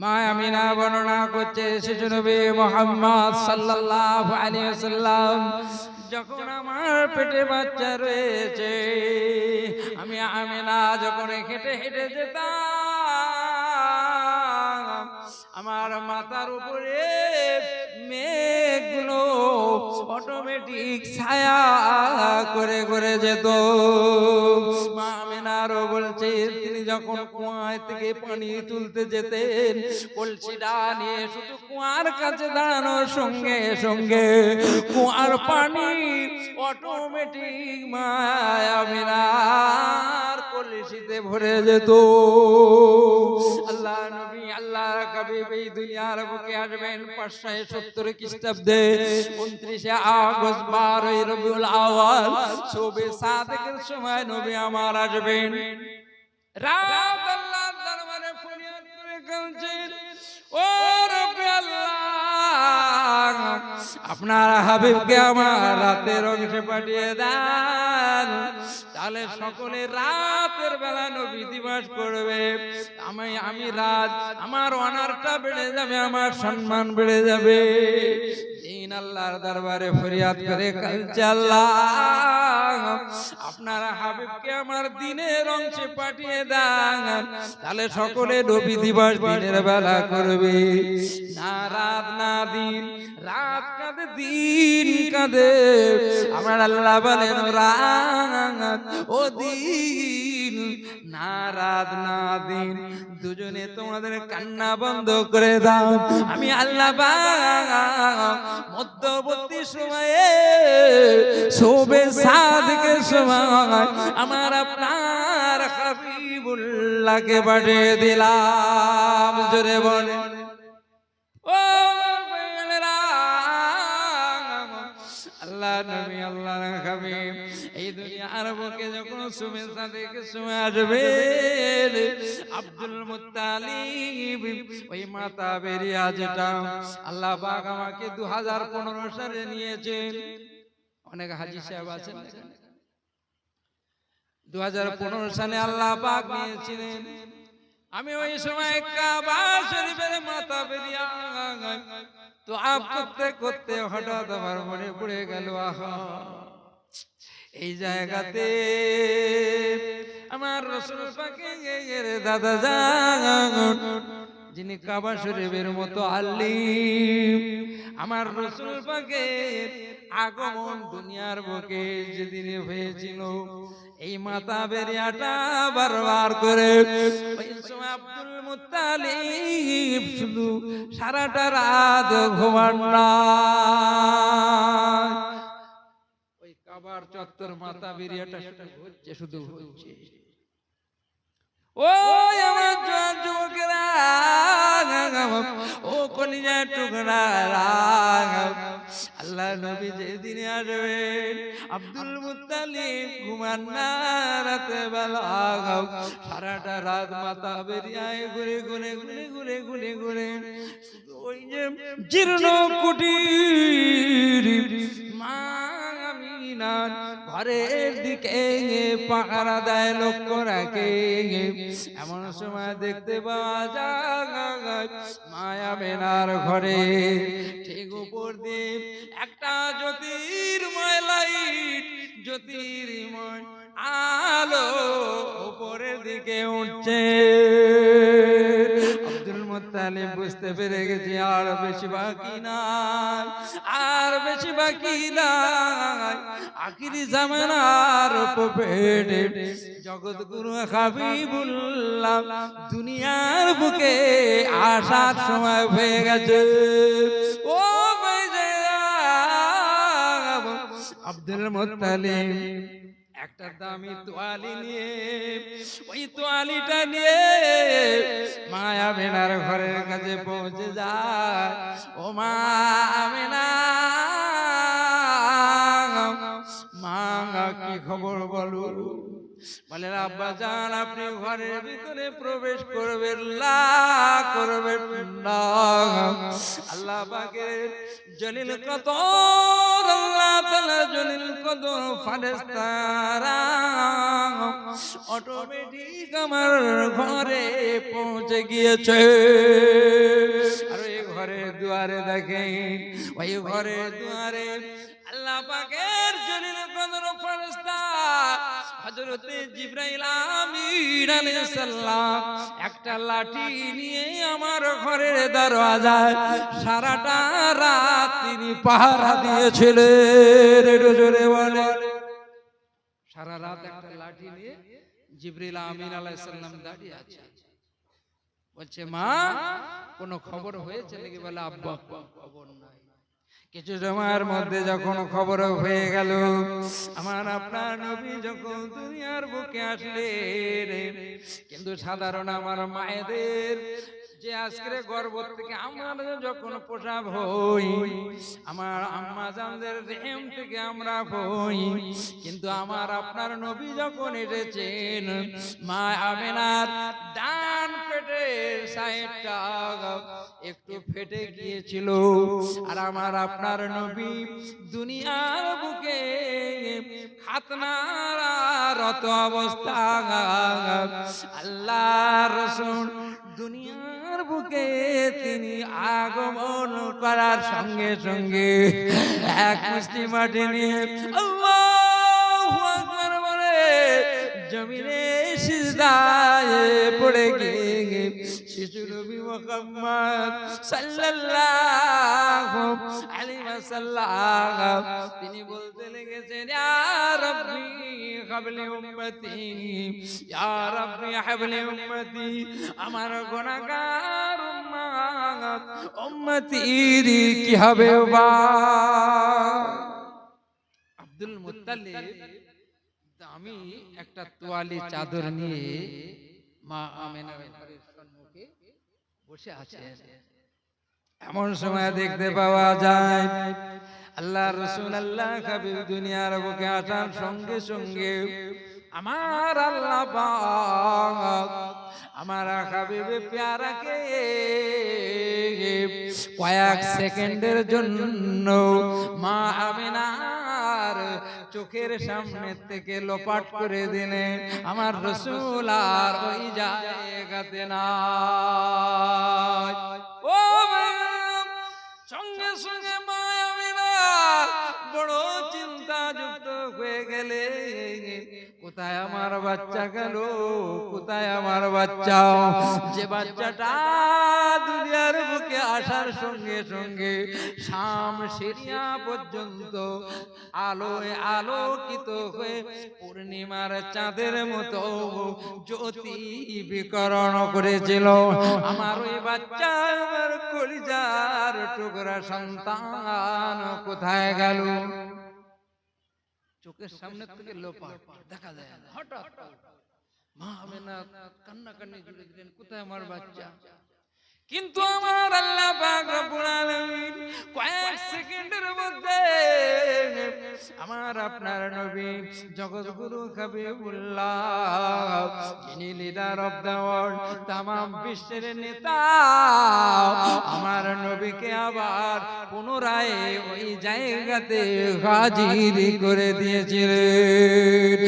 মা আমিনা বর্ণনা করছে শিশু নবী মোহাম্মদ সাল্লাল্লাহু আলাইহি যখন আমার পেটে বাচ্চা রয়েছে, আমি আমিনা যখন হেঁটে হেঁটে যেতাম, আমার মাথার উপরে মেঘগুলো অটোমেটিক ছায়া করে করে যেত। মা আমিনারও বলছে তিনি যখন কুয়ায় থেকে পানি তুলতে যেতেন কলসিটা নিয়ে শুধু কুয়ার কাছে দাঁড়ানোর সঙ্গে সঙ্গে কুয়ার পানি অটোমেটিক মা আমিনার কলসিতে ভরে যেত। আল্লাহ পাঁচশো সত্তর খ্রিস্টাব্দে। উনত্রিশে আগস্ট বারোই রবিউল শোবে সাদেকের সময় নবী আমার আসবেন। রাত কাঁদছেন। ও রব্বে আল্লাহ, আপনার হাবিবকে আমার রাতের অংশে পাঠিয়ে দেন। তাহলে সকলে রাতের বেলা নবী দিবস করবে আমি আমি রাত, আমার অনারটা বেড়ে যাবে, আমার সম্মান বেড়ে যাবে। আল্লাহর দরবারে ফরিয়াদ করে কালচে আল্লাহ। আপনারা হাবিবকে আমার দিনের অংশে পাঠিয়ে দেন তাহলে সকলে নবী দিবস দিনের বেলা করবে। না রাত না দিন রাত কাঁদে দিন কাঁদে। আমার আল্লাহ বলেন রাত ও দিন না রাত না দিন দুজনে তোমাদের কান্না বন্ধ করে দাও। আমি আল্লাহ মধ্যবর্তী সময়ে শোবে সাধকের সময় আমার আপনার হাবিবুল্লাহকে পাঠিয়ে দিলাম। জোরে বলে ও আল্লাহ নবী আল্লাহ হাবিব, এই দুনিয়ার বুকে যখন সাদেকে সময় আসবে, আব্দুল মুত্তালিব, ওই মাতা বেরিয়া যেটা আল্লাহ পাক আমাকে দু হাজার পনেরো সালে নিয়েছেন। অনেক হাজি সাহেব আছেন। দু হাজার পনেরো সালে আল্লাহ পাক নিয়েছিলেন। আমি ওই সময় কাবা শরীফের মাথা বেরিয়া তো আপ করতে করতে হঠাৎ আমার মনে পড়ে গেল, আহা। এই জায়গাতে আমার রসুল পাকে দাদা যান যিনি কাবা শরীফের মতো আল্লিম আমার রসুল পাকে আগমন দুনিয়ার বুকে যেদিন হয়েছিল এই মাথা বেরিয়াটা বারবার করে আব্দুল মুত্তালিব শুধু সারাটা রাত ঘুমান না ওই কাবার চত্বর মাথা বেরিয়াটা শুধু হচ্ছে শুধু হচ্ছে। ও আমার যুবকেরা ও কলিজা টুকরা আল্লাহ নবী যেদিনে আসবেন আব্দুল মুত্তালিব ঘুমান না রাতে বেলা সারাটা রাত মাথা বেরিয়ায় ঘুরে ঘুরে ঘুরে ঘুরে ঘুরে ঘুরে ওই যে জীর্ণ কুটির মা আমিনার ঘরের দিকে পাহারা দেয়, লক্ষ্য রাখে এমন সময় দেখতে পাওয়া যায় মায়া বেনার ঘরে ঠিক উপর দিয়ে একটা জ্যোতির্ময় লাইট, জ্যোতির্ময় আলো উপরের দিকে উঠছে। মুত্তালিব বুঝতে পেরে গেছি আর বেশি বাকি নাই আর বেশি বাকি নাই। আখিরি জামানার পেটে জগৎ গুরু হাবিবুল্লাহ দুনিয়ার বুকে আসার সময় হয়ে গেছে। ও আব্দুল মুত্তালিব। একটা দামি তোয়ালি নিয়ে ওই তোয়ালিটা নিয়ে মায়া মেনার ঘরের কাছে পৌঁছে যায়। ও মা মেনা মা কি খবর বলো? বলে আপনি ঘরের ভিতরে প্রবেশ করবেন করবেন না আল্লাহ জলিল কত জলিল কত ফারেস্তারা অটোমেটিক আমার ঘরে পৌঁছে গিয়েছে। আর ওই ঘরে দুয়ারে দেখেন ওই ঘরে দুয়ারে আল্লাহ পাকে হযরতে জিবরাইল আমিন একটা লাঠি নিয়ে আমার ঘরের দরওয়াজায় সারাটা রাত তিনি পাহারা দিয়েছিলেন। একটু জোরে বলে সারা রাত একটা লাঠি নিয়ে দাঁড়িয়ে আছে। বলছে, মা, কোনো খবর হয়েছে নাকি? বলে, আব্বা, খবর নাই। কিছু সময়ের মধ্যে যখন খবর হয়ে গেল, আমার আপনার নবী যখন দুনিয়ার বুকে আসলেন, কিন্তু সাধারণ আমার মায়েদের যে আজকে গর্ব থেকে আমার যখন প্রসাব হই আমার আম্মা জানদের রেহেম থেকে আমরা হই। কিন্তু আমার আপনার নবী যখন এসেছেন মা আমেনার ডান পেটের সাইডটা একটু ফেটে গিয়েছিল। আর আমার আপনার নবী দুনিয়ার বুকে খাতনারত অবস্থা আল্লাহ রসুন দুনিয়ার বুকে তিনি আগমন করার সঙ্গে সঙ্গে এক মুষ্টি মাটি নিয়ে জমিনে সিজদায় পড়ে গিয়ে শিশু নবী মুহাম্মদ সাল্লাল্লাহু আলাইহি ওয়াসাল্লাম। তিনি বলতে লেগেছেন ইয়া রাব্বি হাবলি উম্মতি ইয়া রাব্বি হাবলি উম্মতি আমার গুনাহগার উম্মত উম্মতির কি হবে বা? আব্দুল মুত্তালিব আমি একটা তোয়ালি চাদর নিয়ে মা সম্মুখে বসে আছে। এমন সময় দেখতে পাওয়া যায় আল্লাহ রসুল আল্লাহ হাবিব দুনিয়ার বুকে আসার সঙ্গে সঙ্গে আমার আল্লাহ আমার হাবিব প্যারাকে কয়েক সেকেন্ডের জন্য মা আমিনার চোখের সামনে থেকে লোপাট করে দিনে আমার রসুল আর ওই জায়গাতে না ও সঙ্গে সঙ্গে কোথায় আমার বাচ্চা গেল? কোথায় আমার বাচ্চা? যে বাচ্চাটা দুনিয়ার বুকে আসার সঙ্গে সঙ্গে শাম সিরিয়া পর্যন্ত আলোয় আলোকিত হয়ে পূর্ণিমার চাঁদের মতো জ্যোতি বিকরণ করেছিল। আমার ওই বাচ্চা আমার কলিজার টুকরা সন্তান কোথায় গেল? চোখের সামনে থেকে লোপাট দেখা যায়। হঠাৎ মা হবে না কান্না কান্নি জুড়ে দিলেন কোথায় আমার বাচ্চা? কিন্তু আমার আল্লাহ পাক রব্বুল আলামিন কয়েক সেকেন্ডের মধ্যে আমার আপনার নবী জগৎগুরু হাবিবুল্লাহ, যিনি লিডার অফ দ্য ওয়ার্ল্ড তামাম বিশ্বের নেতা, আমার নবীকে আবার পুনরায় ওই জায়গাতে হাজির করে দিয়েছিলেন।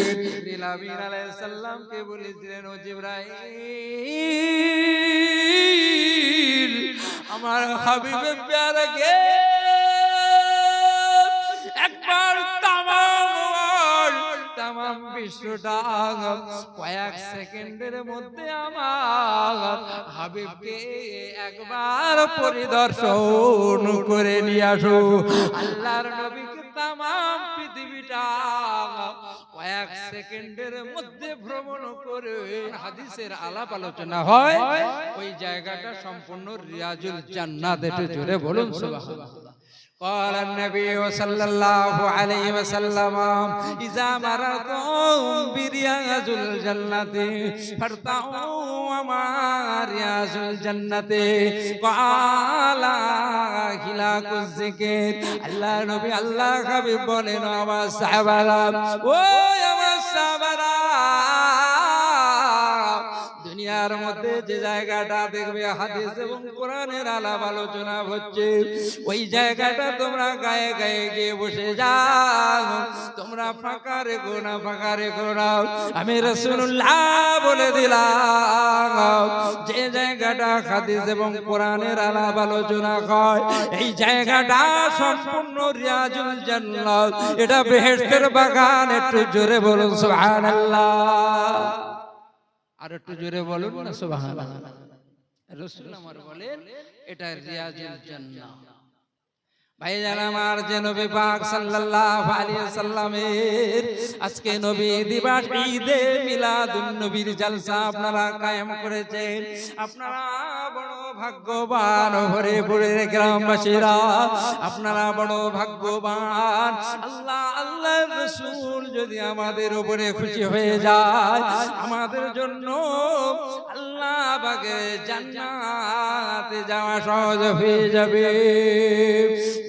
আমিন আলাইহিস সালামকে বলেছিলেন, ও জিবরাইল আমার হাবিবে প্যারাকে একবার তামাম তামাম বিশ্বটা কয়েক সেকেন্ডের মধ্যে আমার হাবিবকে একবার পরিদর্শন করে নিয়ে আসো। আল্লাহর নবীকে তামাম কয়েক সেকেন্ডের মধ্যে ভ্রমণ করে হাদিসের আলাপ আলোচনা হয় ওই জায়গাটা সম্পূর্ণ রিয়াজুল জান্নাত একটু জোরে বলুন সুবহানাল্লাহ قال النبي صلى الله عليه وسلم إذا مرضتم برياض الجنة فارتعوا وما رياض الجنة قال خلاق الذكر الله نبي الله حبيب বলেন আমার সাহাবারা ও আমার সাহাবারা দুনিয়া মদিনার মধ্যে যে জায়গাটা দেখবে, হাদিস এবং কোরআনের আলাপ আলোচনা হচ্ছে, ওই জায়গাটা তোমরা গায়ে গায়ে গিয়ে বসে যাও। তোমরা ফাঁকা রেখো না, ফাঁকা রেখো না। আমি রসুল্লাহ বলে দিলাম, যে জায়গাটা হাদিস এবং কোরআনের আলাপ আলোচনা হয়, এই জায়গাটা সম্পূর্ণ রিয়াজুল জান্নাত। এটা বেহেশতের বাগান, একটু জোরে বলুন, সুবহানাল্লাহ। আর একটু জোরে বলুন না? সুবহানাল্লাহ। রাসূল আমার বলেন এটা রিয়াজুল জান্নাত ভাইজান আমার যে নবী সাল্লামের জলসা আপনারা কায়েম করেছেন। আপনারা বড় ভাগ্যবান গ্রামবাসীরা, আপনারা বড় ভাগ্যবান। আল্লাহ আল্লাহ যদি আমাদের উপরে খুশি হয়ে যায়, আমাদের জন্য আল্লাহ বাগে জান্নাতে যাওয়া সহজ হয়ে যাবে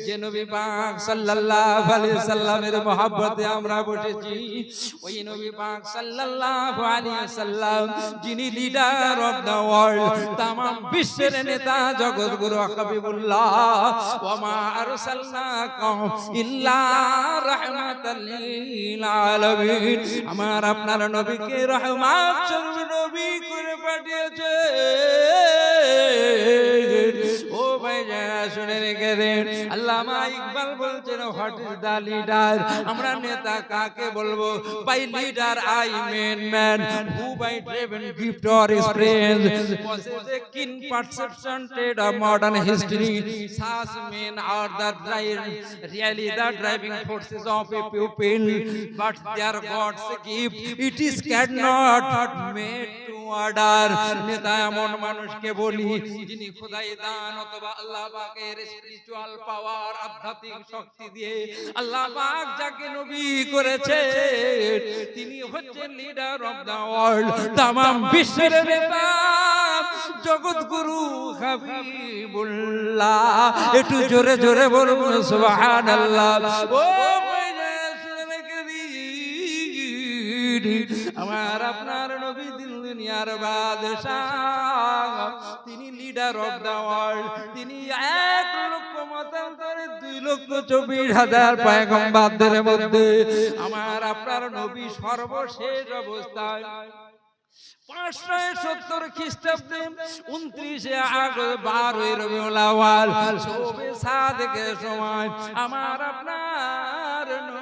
যে নবী পাক সাল্লাল্লাহু আলাইহি সাল্লামের মহব্বতে আমরা বসেছি ওই নবী পাক সাল্লাল্লাহু আলাইহি সাল্লাম যিনি লিডার অফ দা ওয়ার্ল্ড तमाम বিশ্বের নেতা জগৎগুরু হাবিবুল্লাহ ওয়া মা আরসালনাকা ইল্লা রাহমাতাল লিল আলামিন আমার আপনার নবীকে রহমত স্বরূপ নবী করে পাঠিয়েছে ইজ দা আমরা নেতা কাকে বলব by leader I mean man who by driven gift or experience possess a keen perception trade of modern history such men are the drive, really the driving forces of a pupil but their God's gift it is cannot made to order নেতা এমন মানুষকে বলি যিনি খোদাই দান অথবা আল্লাহ পাকের spiritual পাওয়ার আধ্যাত্মিক শক্তি দিয়ে আল্লাহ পাক যাকে নবী করেছে তিনি হচ্ছেন লিডার অফ দা ওয়ার্ল্ড তামাম বিশ্বের নেতা জগৎ গুরু হাবিবুল্লাহ। একটু জোরে জোরে বলুন সুবহানাল্লাহ। ও আমার আপনার দুনিয়ার বাদশাহ। তিনি লিডার অফ দা ওয়ার্ল্ড তিনি এক লক্ষ মতান্তরে দুই লক্ষ চব্বিশ হাজার পয়গম্বারদের মধ্যে। আমার, আপনার নবী সর্বশেষ অবস্থায়। আমার, আপনার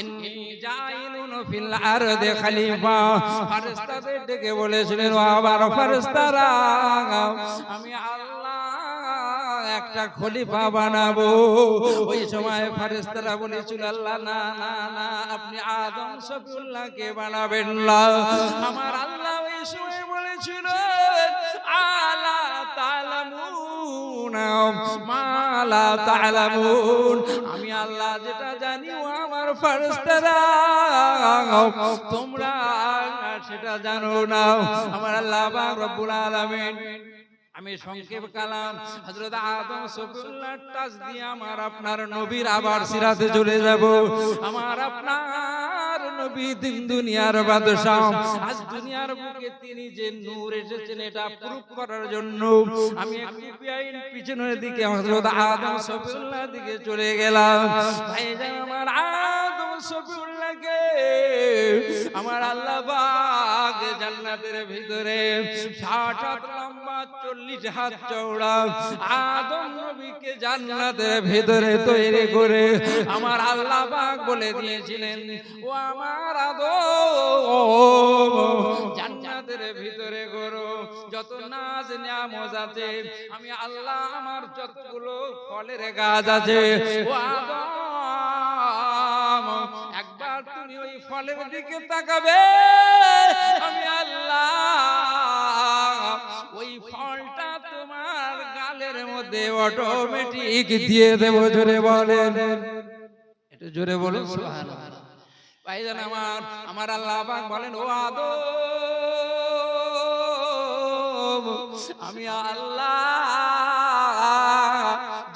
ইন্নী জাইলুন ফিল আরদি খলিফা। ফেরেশতারা, আমি আল্লাহ একটা খলিফা বানাবো। ওই সময় ফেরেশতারা বলেছিল, আল্লাহ, না না না, আপনি আদম সফিউল্লাহকে বানাবেন না। আমার আল্লাহ ওই সময় বলেছিল আলা তালামুন আমি আল্লাহ যেটা জানি আমার ফেরেশতারা। তোমরা সেটা জানো না আমার আল্লাহ রব্বুল আলামিন। আমি সংক্ষেপ কালাম। হযরত আদম সফিউল্লাহ টাচ দিয়ে আমার আপনার নবীর আবার সিরাতে চলে যাব। আমার আপনার নবী দিন দুনিয়ার বাদশাহ। আজ দুনিয়ার বুকে তিনি যে নূর এসেছেন, এটা প্রুফ করার জন্য আমি একটু পিছনের দিকে হযরত আদম সফিউল্লাহ দিকে চলে গেলাম। ভাইজান, আমার আদম সফিউল্লাহকে আমার আল্লাহ পাক জান্নাতের ভিতরে 60 হাত লম্বা 40 হাত চওড়া আদম নবীকে জান্নাতের ভিতরে তৈরি করে আমার আল্লাহ বাগ বলে দিয়েছিলেন, ও আমার আদম, জান্নাতের ভিতরে করো যত নাজ নিয়ামত আছে, আমি আল্লাহ আমার যতগুলো ফলের গাছ আছে, ও আদম ফলের দিকে তাকাবে। আমি আল্লাহ ওই ফলটা তোমার গালের মধ্যে অটোমেটিক দিয়ে দেব জোরে বলেন। একটু জোরে বলুন সুবহানাল্লাহ। ভাইজান আমার আমার আল্লাহ পাক বলেন ও আদম আমি আল্লাহ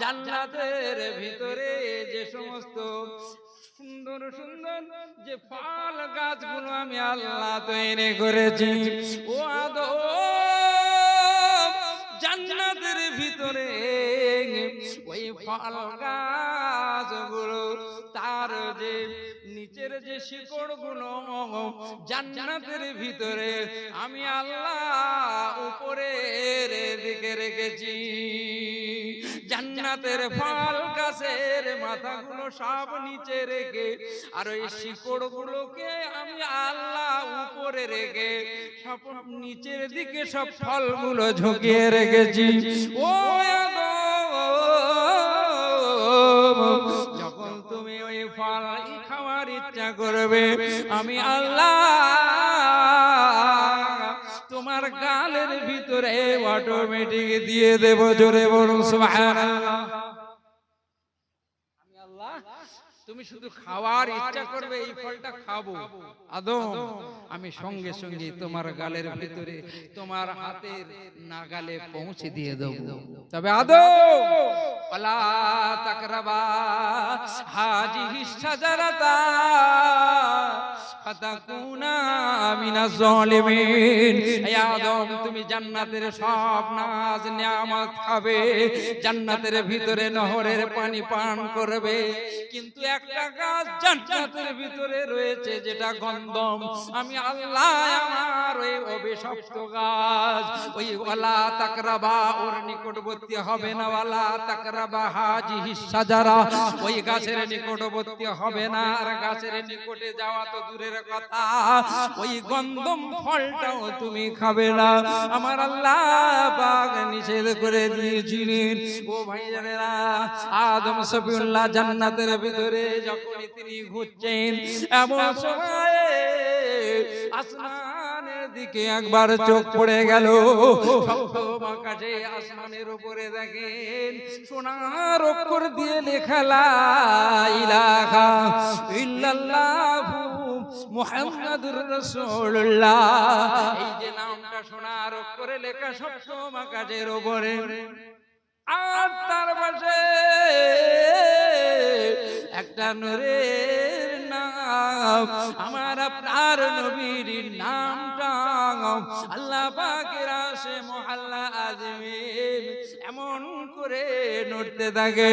জান্নাতের ভিতরে সুন্দর সুন্দর যে ফল গাছগুলো আমি আল্লাহ তৈরি করেছি। ও জান্নাতের ভিতরে ওই ফল গাছগুলো, তার যে নিচের যে শিকড়গুলো জান্নাতের ভিতরে আমি আল্লাহ উপরের দিকে রেখেছি। জান্নাতের ফল গাছের মাথাগুলো সব নিচে রেখে, আর ওই শিকড় গুলোকে আমি আল্লাহ উপরে রেখে, সব নিচের দিকে সব ফল ফলগুলো ঝুঁকিয়ে রেখেছি। ও যখন তুমি ওই ফল খাওয়ার ইচ্ছা করবে, আমি আল্লাহ তোমার গালের ভিতরে অটোমেটিক দিয়ে দেব জোরে বলুন, সুবহানাল্লাহ আমি আল্লাহ তুমি শুধু খাওয়ার ইচ্ছা করবে এই ফলটা খাব। আদম আমি সঙ্গে সঙ্গে তোমার গালের ভিতরে তোমার হাতের নাগালে পৌঁছে দিয়ে দেব। তবে আদম ওয়ালা তাকরাবা হাজিহি শাজারাতা ফাতাকুনা মিনাজ জালিমিন হে আদম তুমি জান্নাতের সব নাজ নিয়ামত খাবে জান্নাতের ভিতরে নহরের পানি পান করবে। কিন্তু একটা গাছ জান্নাতের ভিতরে রয়েছে যেটা গন্ধম। আমি আল্লাহ আমার ওই অভিশপ্ত গাছ, ওই ওয়ালা তাকরাবা, ওর নিকটবর্তী হবে না ওয়ালা তাকরাবা হাজি সাজারা। ওই গাছের নিকটবর্তী হবে না, আর গাছের নিকটে যাওয়া তো দূরের কথা। ওই গন্ধম ফলটাও তুমি খাবে না। আমার আল্লাহ পাক নিষেধ করে দিয়েছিলেন। ও ভাইজানেরা, আদম সফিউল্লাহ জান্নাতের ভিতরে যখনই তিনি ঘুরছেন এমন সময় আসমানের দিকে একবার চোখ পড়ে গেল। আকাশে আসমানের উপরে দেখেন সোনার অক্ষর দিয়ে লেখা ইলাহা ইল্লাল্লাহু মুহাম্মাদুর রাসূলুল্লাহ। এই যে নামটা সোনার অক্ষরে লেখা সপ্তম আকাশের উপরে। আর তার পাশে একটা নূরের নাম। আমার আপনার নবীর নামটা আল্লাহ পাকের আসে মহল্লা আজমির এমন করে নড়তে থাকে।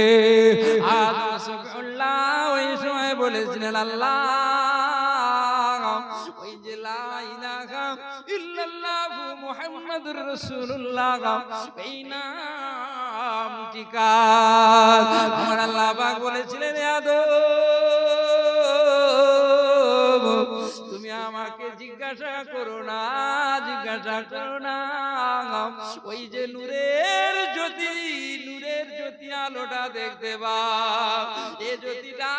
সুবহানাল্লাহ ওই সময় বলেছিলেন, আল্লাহ, ওই যে লা ইলাহা ইল্লাল্লাহু মুহাম্মাদুর রাসূলুল্লাহ, এই নাম টিকার আমার আল্লাহ পাক বলেছিলেন তুমি আমাকে জিজ্ঞাসা করো না, জিজ্ঞাসা করো না। ওই যে নূরের জ্যোতি নূরের জ্যোতি আলোটা দেখতে বা এ জ্যোতিটা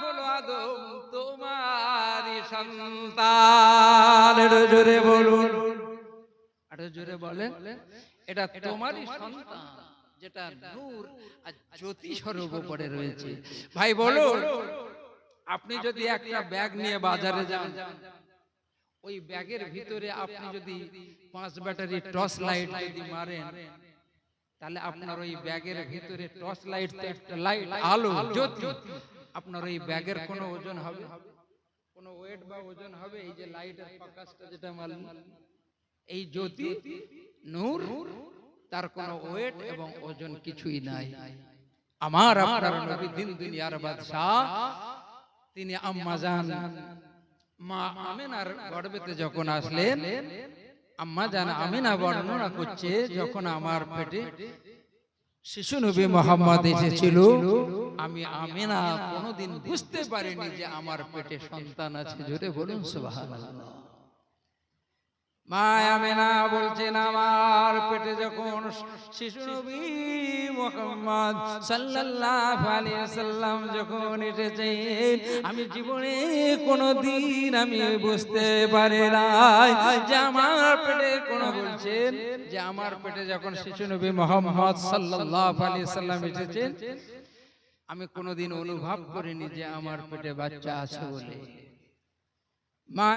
হলো আদম, তোমারই সন্তান। জোরে বলুন। জোরে বলেন, এটা তোমারই সন্তান। যেটা নূর আর জ্যোতি স্বরূপ উপরে রয়েছে। ভাই বলো আপনি যদি একটা ব্যাগ নিয়ে বাজারে যান ওই ব্যাগের ভিতরে আপনি যদি পাঁচ ব্যাটারি টর্চ লাইট যদি মারেন তাহলে আপনার ওই ব্যাগের ভিতরে টর্চ লাইট তো একটা লাইট আলো জ্যোতি। আপনার ওই ব্যাগের কোনো ওজন হবে? কোনো ওয়েট বা ওজন হবে? এই যে লাইটের প্রকাশটা যেটা মারলেন এই জ্যোতি নূর তার কোনো ওয়েট এবং ওজন কিছুই নাই। আমার আপনার নবী দিন দুনিয়ার বাদশাহ তিনি আম্মা জান মা আমিনার গর্ভেতে যখন আসলেন আম্মা জান আমিনা বর্ণনা করছে যখন আমার পেটে শিশু নবী মোহাম্মদ এসেছিল আমি আমিনা কোনোদিন বুঝতে পারিনি যে আমার পেটে সন্তান আছে। জোরে বলুন সুবহানাল্লাহ। মা আমিনা বলছেন আমার পেটে যখন শিশু নবী মোহাম্মদ সাল্লাল্লাহু আলাইহি সাল্লাম যখন এসেছেন, আমি জীবনে কোনোদিন আমি বুঝতে পারি নাই যে আমার পেটে কোন বলছেন, যে আমার পেটে যখন শিশু নবী মোহাম্মদ সাল্লাল্লাহু আলাইহি সাল্লাম এসেছেন, আমি কোনোদিন অনুভব করিনি যে আমার পেটে বাচ্চা আছে বলে। মা